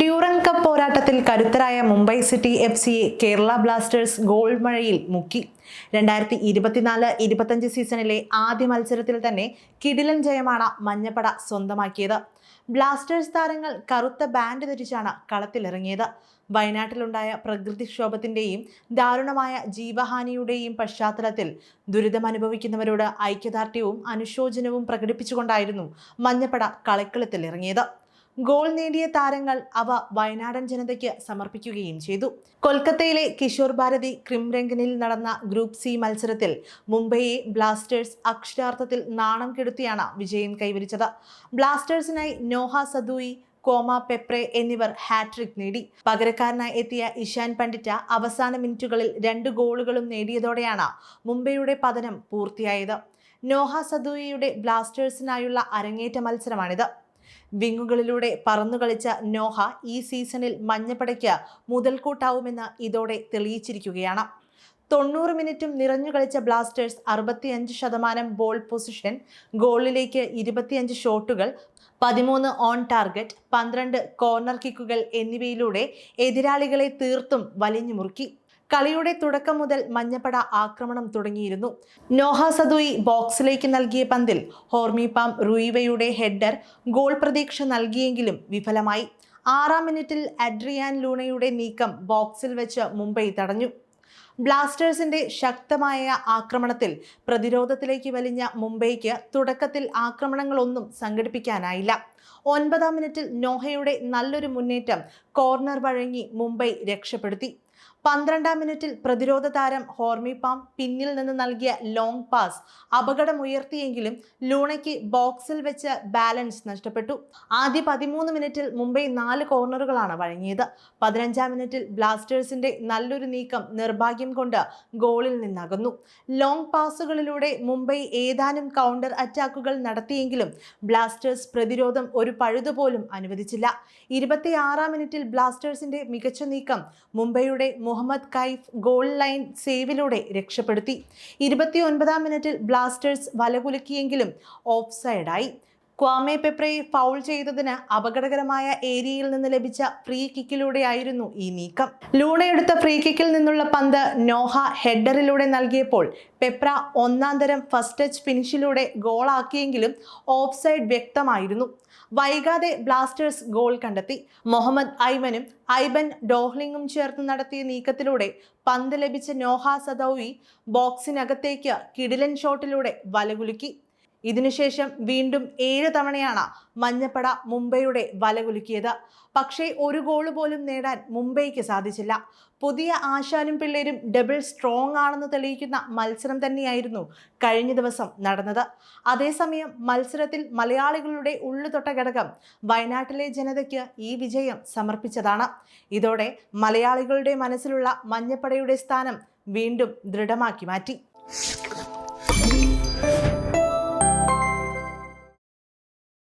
Durand cup പോരാട്ടത്തിൽ കരുത്തരായ Mumbai city F സിയെ കേരള ബ്ലാസ്റ്റേഴ്സ് ഗോൾ മഴയിൽ മുക്കി. രണ്ടായിരത്തി ഇരുപത്തിനാല് ഇരുപത്തഞ്ച് സീസണിലെ ആദ്യ മത്സരത്തിൽ തന്നെ കിടിലൻ ജയമാണ് മഞ്ഞപ്പട സ്വന്തമാക്കിയത്. ബ്ലാസ്റ്റേഴ്സ് താരങ്ങൾ കറുത്ത ബാൻഡ് ധരിച്ചാണ് കളത്തിലിറങ്ങിയത്. വയനാട്ടിലുണ്ടായ പ്രകൃതിക്ഷോഭത്തിന്റെയും ദാരുണമായ ജീവഹാനിയുടെയും പശ്ചാത്തലത്തിൽ ദുരിതമനുഭവിക്കുന്നവരോട് ഐക്യദാർഢ്യവും അനുശോചനവും പ്രകടിപ്പിച്ചുകൊണ്ടായിരുന്നു മഞ്ഞപ്പട കളക്കളത്തിലിറങ്ങിയത്. ഗോൾ നേടിയ താരങ്ങൾ അവ വയനാടൻ ജനതയ്ക്ക് സമർപ്പിക്കുകയും ചെയ്തു. കൊൽക്കത്തയിലെ കിഷോർ ഭാരതി ക്രിംരംഗനിൽ നടന്ന ഗ്രൂപ്പ് സി മത്സരത്തിൽ മുംബൈയെ ബ്ലാസ്റ്റേഴ്സ് അക്ഷരാർത്ഥത്തിൽ നാണം കെടുത്തിയാണ് വിജയം കൈവരിച്ചത്. ബ്ലാസ്റ്റേഴ്സിനായി നോഹ സദൂയി കോമ പെപ്രെ എന്നിവർ ഹാട്രിക് നേടി. പകരക്കാരനായി എത്തിയ ഇഷാൻ പണ്ഡിറ്റ അവസാന മിനിറ്റുകളിൽ രണ്ട് ഗോളുകളും നേടിയതോടെയാണ് മുംബൈയുടെ പതനം പൂർത്തിയായത്. നോഹ സദൂയിയുടെ ബ്ലാസ്റ്റേഴ്സിനായുള്ള അരങ്ങേറ്റ മത്സരമാണിത്. വിങ്ങുകളിലൂടെ പറന്നു കളിച്ച നോഹ ഈ സീസണിൽ മഞ്ഞപ്പടയ്ക്ക് മുതൽക്കൂട്ടാവുമെന്ന് ഇതോടെ തെളിയിച്ചിരിക്കുകയാണ്. തൊണ്ണൂറ് മിനിറ്റും നിറഞ്ഞു കളിച്ച ബ്ലാസ്റ്റേഴ്സ് അറുപത്തിയഞ്ച് ശതമാനം ബോൾ പൊസിഷൻ ഗോളിലേക്ക് ഇരുപത്തിയഞ്ച് ഷോട്ടുകൾ പതിമൂന്ന് ഓൺ ടാർഗറ്റ് പന്ത്രണ്ട് കോർണർ കിക്കുകൾ എന്നിവയിലൂടെ എതിരാളികളെ തീർത്തും വലിഞ്ഞു മുറുക്കി. കളിയുടെ തുടക്കം മുതൽ മഞ്ഞപ്പട ആക്രമണം തുടങ്ങിയിരുന്നു. നോഹ സദുയി ബോക്സിലേക്ക് നൽകിയ പന്തിൽ ഹോർമിപാം റുയിവയുടെ ഹെഡർ ഗോൾ പ്രതീക്ഷ നൽകിയെങ്കിലും വിഫലമായി. ആറാം മിനിറ്റിൽ അഡ്രിയാൻ ലൂണയുടെ നീക്കം ബോക്സിൽ വെച്ച് മുംബൈ തടഞ്ഞു. ബ്ലാസ്റ്റേഴ്സിന്റെ ശക്തമായ ആക്രമണത്തിൽ പ്രതിരോധത്തിലേക്ക് വലിഞ്ഞ മുംബൈക്ക് തുടക്കത്തിൽ ആക്രമണങ്ങളൊന്നും സംഘടിപ്പിക്കാനായില്ല. ഒൻപതാം മിനിറ്റിൽ നോഹയുടെ നല്ലൊരു മുന്നേറ്റം കോർണർ വഴങ്ങി മുംബൈ രക്ഷപ്പെടുത്തി. പന്ത്രണ്ടാം മിനിറ്റിൽ പ്രതിരോധ താരം ഹോർമിപാം പിന്നിൽ നിന്ന് നൽകിയ ലോങ് പാസ് അപകടമുയർത്തിയെങ്കിലും ലൂണയ്ക്ക് ബോക്സിൽ വെച്ച് ബാലൻസ് നഷ്ടപ്പെട്ടു. ആദ്യ പതിമൂന്ന് മിനിറ്റിൽ മുംബൈ നാല് കോർണറുകളാണ് വഴങ്ങിയത്. പതിനഞ്ചാം മിനിറ്റിൽ ബ്ലാസ്റ്റേഴ്സിന്റെ നല്ലൊരു നീക്കം നിർഭാഗ്യം കൊണ്ട് ഗോളിൽ നിന്നകന്നു. ലോങ് പാസുകളിലൂടെ മുംബൈ ഏതാനും കൗണ്ടർ അറ്റാക്കുകൾ നടത്തിയെങ്കിലും ബ്ലാസ്റ്റേഴ്സ് പ്രതിരോധം ഒരു പഴുതുപോലും അനുവദിച്ചില്ല. ഇരുപത്തിയാറാം മിനിറ്റിൽ ബ്ലാസ്റ്റേഴ്സിന്റെ മികച്ച നീക്കം മുംബൈയുടെ മുഹമ്മദ് കൈഫ് ഗോൾ ലൈൻ സേവിലൂടെ രക്ഷപ്പെടുത്തി. ഇരുപത്തി ഒൻപതാം മിനിറ്റിൽ ബ്ലാസ്റ്റേഴ്സ് വലകുലുക്കിയെങ്കിലും ഓഫ് സൈഡായി ക്വാമെ പെപ്രയെ ഫൗൾ ചെയ്തതിന് അപകടകരമായ ഏരിയയിൽ നിന്ന് ലഭിച്ച ഫ്രീ കിക്കിലൂടെയായിരുന്നു ഈ നീക്കം. ലൂണയെടുത്ത ഫ്രീ കിക്കിൽ നിന്നുള്ള പന്ത് നോഹ ഹെഡറിലൂടെ നൽകിയപ്പോൾ പെപ്ര ഒന്നാം തരം ഫസ്റ്റ് ടച്ച് ഫിനിഷിലൂടെ ഗോളാക്കിയെങ്കിലും ഓഫ് സൈഡ് വ്യക്തമായിരുന്നു. വൈകാതെ ബ്ലാസ്റ്റേഴ്സ് ഗോൾ കണ്ടെത്തി. മുഹമ്മദ് ഐമനും ഐബൻ ഡോഹ്ലിംഗും ചേർത്ത് നടത്തിയ നീക്കത്തിലൂടെ പന്ത് ലഭിച്ച നോഹ സദൌവി ബോക്സിനകത്തേക്ക് കിടിലൻ ഷോട്ടിലൂടെ വലകുലുക്കി. ഇതിനുശേഷം വീണ്ടും ഏഴ് തവണയാണ് മഞ്ഞപ്പട മുംബൈയുടെ വലകുലുക്കിയത് പക്ഷേ ഒരു ഗോൾ പോലും നേടാൻ മുംബൈക്ക് സാധിച്ചില്ല. പുതിയ ആശാനും പിള്ളേരും ഡബിൾ സ്ട്രോങ് ആണെന്ന് തെളിയിക്കുന്ന മത്സരം തന്നെയായിരുന്നു കഴിഞ്ഞ ദിവസം നടന്നത്. അതേസമയം മത്സരത്തിൽ മലയാളികളുടെ ഉള്ളുതൊട്ട ഘടകം വയനാട്ടിലെ ജനതയ്ക്ക് ഈ വിജയം സമർപ്പിച്ചതാണ്. ഇതോടെ മലയാളികളുടെ മനസ്സിലുള്ള മഞ്ഞപ്പടയുടെ സ്ഥാനം വീണ്ടും ദൃഢമാക്കി മാറ്റി.